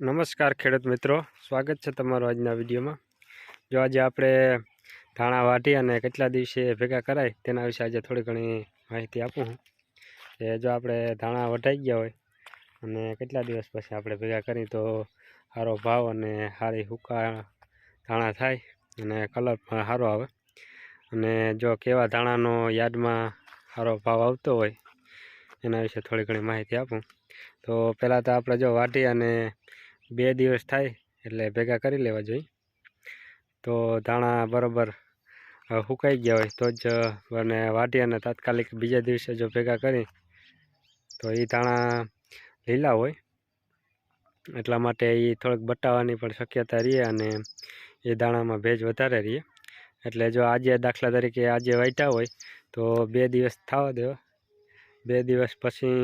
નમસ્કાર ખેડૂત મિત્રો. સ્વાગત છે તમારું આજના વિડીયોમાં. જો આજે આપણે ધાણા વાટી અને કેટલા દિવસે ભેગા કરાય તેના વિશે આજે થોડી ઘણી માહિતી આપું હું. કે જો આપણે ધાણા વઢાઈ ગયા હોય અને કેટલા દિવસ પછી આપણે ભેગા કરી તો સારો ભાવ અને સારી હુકા ધાણા થાય અને કલર પણ સારો આવે. અને જો કેવા ધાણાનો યાદમાં સારો ભાવ આવતો હોય એના વિશે થોડી ઘણી માહિતી આપું. તો પહેલાં તો આપણે જો વાટી અને બે દિવસ થાય એટલે ભેગા કરી લેવા જોઈએ. તો ધાણા બરાબર સુકાઈ ગયા હોય તો જ અને વાઢી અને તાત્કાલિક બીજા દિવસે જો ભેગા કરી, તો એ ધાણા લીલા હોય. એટલા માટે એ થોડીક બટાવાની પણ શક્યતા રહે અને એ દાણામાં ભેજ વધારે રહે. એટલે જો આજે દાખલા તરીકે આજે વાટ્યા હોય, તો બે દિવસ થવા દેવા બે દિવસ પછી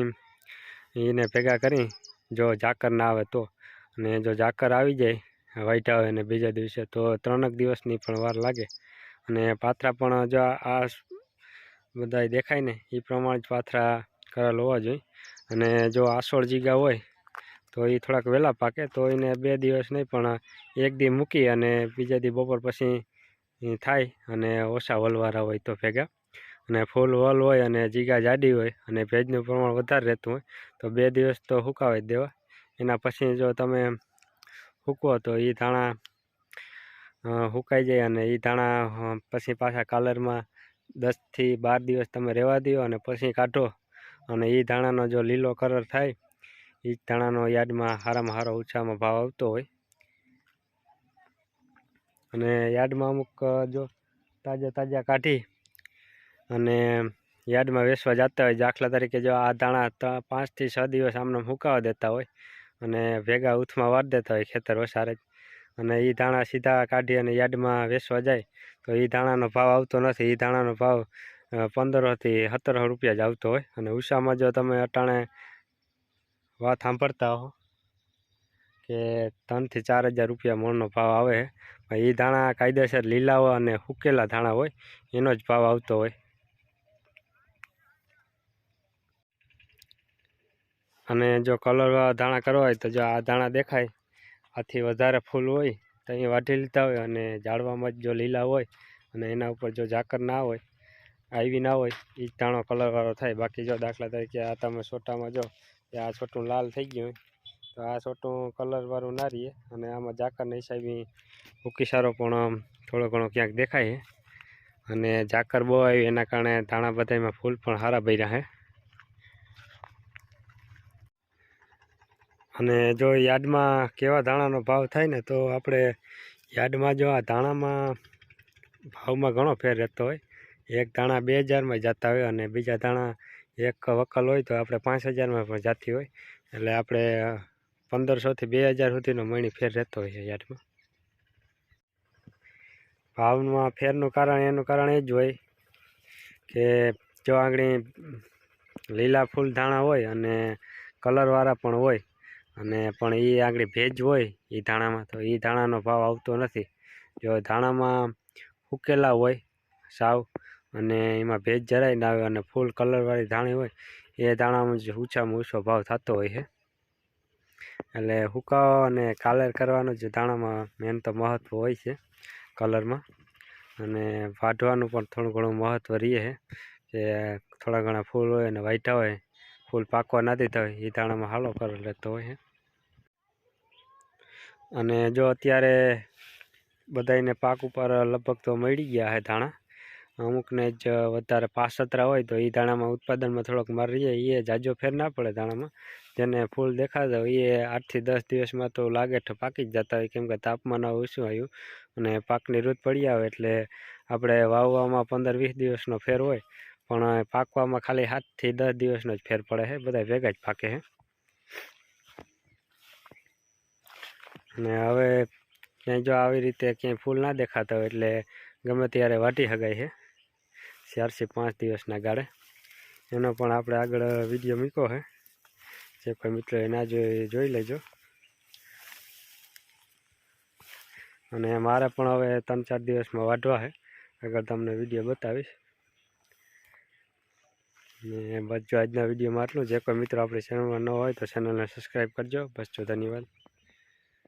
એને ભેગા કરી, જો ઝાકર ના આવે તો. અને જો ઝાકર આવી જાય, વાઈટા આવે અને બીજા દિવસે, તો ત્રણેક દિવસની પણ વાર લાગે. અને પાથરા પણ જો આ બધા દેખાય ને એ પ્રમાણે જ પાથરા કરેલ હોવા જોઈએ. અને જો આસોળ જીગા હોય, તો એ થોડાક વહેલા પાકે, તો એને બે દિવસ નહીં, પણ એક દી મૂકી અને બીજા દી બપોર પછી થાય અને ઓછા વલવારા હોય તો ભેગા. અને ફૂલ વલ હોય અને જીગા જાડી હોય અને ભેજનું પ્રમાણ વધારે રહેતું હોય, તો બે દિવસ તો સુકાવી દેવા. એના પછી જો તમે સૂકવો તો એ ધાણા હુકાઈ જાય અને એ ધાણા પછી પાછા કાલરમાં દસથી બાર દિવસ તમે રહેવા દો અને પછી કાઢો. અને એ ધાણાનો જો લીલો કલર થાય એ ધાણાનો યાર્ડમાં સારામાં સારો ઓછામાં ભાવ આવતો હોય. અને યાર્ડમાં અમુક જો તાજા તાજા કાઢી અને યાર્ડમાં વેસવા જતા હોય દાખલા તરીકે જો આ ધાણા પાંચથી છ દિવસ આમને સુકાવા દેતા હોય અને ભેગા ઉથમાં વાર દેતા હોય ખેતર વસારે અને એ ધાણા સીધા કાઢી અને યાર્ડમાં વેચવા જાય, તો એ ધાણાનો ભાવ આવતો નથી. એ ધાણાનો ભાવ પંદરોથી સત્તરસો રૂપિયા જ આવતો હોય. અને ઉષામાં જો તમે અટાણે વાત સાંભળતા હો કે ત્રણથી ચાર હજાર રૂપિયા મણનો ભાવ આવે. એ ધાણા કાયદેસર લીલા અને સુકેલા ધાણા હોય, એનો જ ભાવ આવતો હોય. અને જો કલરવાળા ધાણા કરવા હોય તો જો આ ધાણા દેખાય. આથી વધારે ફૂલ હોય તો અહીં વાઢી લીધા હોય અને ઝાડવામાં જ જો લીલા હોય અને એના ઉપર જો ઝાકર ના હોય, આવી ના હોય એ ધાણો કલરવાળો થાય. બાકી જો દાખલા તરીકે આ તમે છોટામાં જો કે આ છોટું લાલ થઈ ગયું હોય, તો આ છોટું કલરવાળું ના રહીએ અને આમાં ઝાકરના હિસાબે ભૂકી સારો પણ થોડો ઘણો ક્યાંક દેખાય અને ઝાકર બહુ આવી એના કારણે ધાણા બધામાં ફૂલ પણ સારા ભર્યા છે. અને જો યાર્ડમાં કેવા ધાણાનો ભાવ થાય ને, તો આપણે યાર્ડમાં જો આ ધાણામાં ભાવમાં ઘણો ફેર રહેતો હોય. એક ધાણા બે હજારમાં જતા હોય અને બીજા ધાણા એક વકલ હોય તો આપણે પાંચ હજારમાં પણ જતી હોય. એટલે આપણે પંદરસોથી બે હજાર સુધીનો મણી ફેર રહેતો હોય છે યાર્ડમાં ભાવમાં ફેરનું કારણ એનું કારણ એ જ હોય કે જો આંગળી લીલા ફૂલ ધાણા હોય અને કલરવાળા પણ હોય અને પણ એ આગળ ભેજ હોય એ ધાણામાં, તો એ ધાણાનો ભાવ આવતો નથી. જો ધાણામાં ઉકેલા હોય, સાવ, અને એમાં ભેજ જરાય ના આવે અને ફૂલ કલરવાળી ધાણી હોય, એ ધાણામાં જ ઊંચામાં ઊંચો ભાવ થતો હોય છે. એટલે હુકાવો અને કાલર કરવાનો જ ધાણામાં મેન તો મહત્ત્વ હોય છે, કલરમાં. અને વાઢવાનું પણ થોડું ઘણું મહત્ત્વ રહે છે, કે થોડા ઘણા ફૂલ હોય અને વાઈટા હોય ફૂલ પાકવા ના દેતા હોય એ ધાણામાં હાલો કલર લેતો હોય અને જો અત્યારે બધાયને પાક ઉપર લગભગ તો મળી ગયા છે ધાણા. અમુકને જ વધારે પાસતરા હોય તો એ ધાણામાં ઉત્પાદનમાં થોડોક માર એ જાજો ફેર ના પડે ધાણામાં. જેને ફૂલ દેખાતા હોય એ આઠથી દસ દિવસમાં તો લાગે પાકી જ જતા હોય, કેમ કે તાપમાન ઓછું આવ્યું અને પાકની ઋત પડી આવે એટલે આપણે વાવવામાં પંદર વીસ દિવસનો ફેર હોય. પણ પાકવામાં ખાલી સાતથી દસ દિવસનો જ ફેર પડે છે. બધા ભેગા જ પાકે છે. અને હવે ક્યાંય જો આવી રીતે ક્યાંય ફૂલ ના દેખાતા હોય એટલે ગમે ત્યારે વાટી શકાય છે. ચારથી પાંચ દિવસના ગાળે. એનો પણ આપણે આગળ વીડિયો મૂક્યો છે. જે કોઈ મિત્રો એ ના જોઈ જોઈ લેજો. અને મારે પણ હવે ત્રણ ચાર દિવસમાં વાઢવા છે. આગળ તમને વીડિયો બતાવીશ. ને બસ જો આજના વિડીયોમાં આટલું જે. કોઈ મિત્રો, આપણી ચેનલમાં ન હોય તો ચેનલને સબસ્ક્રાઈબ કરજો. બસ જો, ધન્યવાદ.